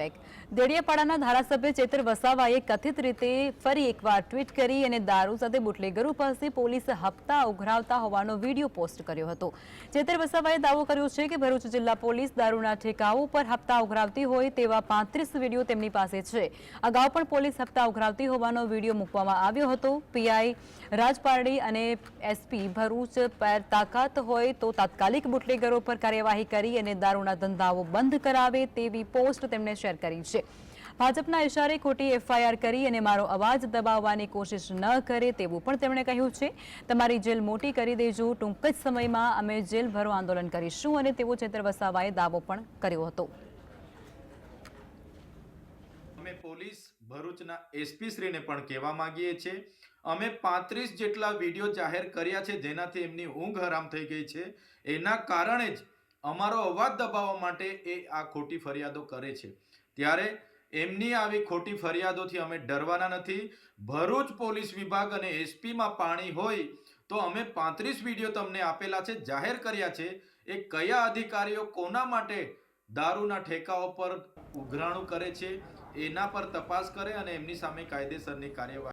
Back દેડિયાપાડાના ધારાસભ્ય ચેતર વસાવાએ કથિત રીતે ફરી એકવાર ટ્વીટ કરી અને દારૂ સાથે બુટલેગરો પાસે પોલીસે હપ્તા ઉઘરાવતા હોવાનો વીડિયો પોસ્ટ કર્યો હતો. ચેતર વસાવાએ દાવો કર્યો છે કે ભરૂચ જિલ્લા પોલીસ દારૂના ઠેકાઓ પર હપ્તા ઉઘરાવતી હોય તેવા પાંત્રીસ વીડિયો તેમની પાસે છે. અગાઉ પણ પોલીસ હપ્તા ઉઘરાવતી હોવાનો વીડિયો મૂકવામાં આવ્યો હતો. પીઆઈ રાજપારડી અને એસપી ભરૂચ પર તાકાત હોય તો તાત્કાલિક બુટલેગરો પર કાર્યવાહી કરી અને દારૂના ધંધાઓ બંધ કરાવે તેવી પોસ્ટ તેમણે શેર કરી છે. ભાજપના ઇશારે ખોટી એફઆઈઆર કરી અને મારો અવાજ દબાવવાની કોશિશ ન કરે તેવું પણ તેમણે કહ્યું છે. તમારી જેલ મોટી કરી દેજો, ટૂંક જ સમયમાં અમે જેલ ભરો આંદોલન કરીશું અને તેવો ચેતર વસાવાએ દાવો પણ કર્યો હતો. અમે પોલીસ ભરૂચના એસપી શ્રીને પણ કહેવા માંગીએ છીએ. અમે પાંત્રીસ જેટલા વીડિયો જાહેર કર્યા છે જેનાથી એમની ઊંઘ હરામ થઈ ગઈ છે. એના કારણે જ અમારો અવાજ દબાવવા માટે એ આ ખોટી ફરિયાદો કરે છે. ત્યારે એમની આવી ખોટી ફરિયાદોથી અમે ડરવાના નથી. ભરૂચ પોલીસ વિભાગ અને એસપીમાં પાણી હોય તો અમે પાંત્રીસ વીડિયો તમને આપેલા છે, જાહેર કર્યા છે. એ કયા અધિકારીઓ કોના માટે દારૂના ઠેકાઓ પર ઉઘરાણું કરે છે, એના પર તપાસ કરે અને એમની સામે કાયદેસરની કાર્યવાહી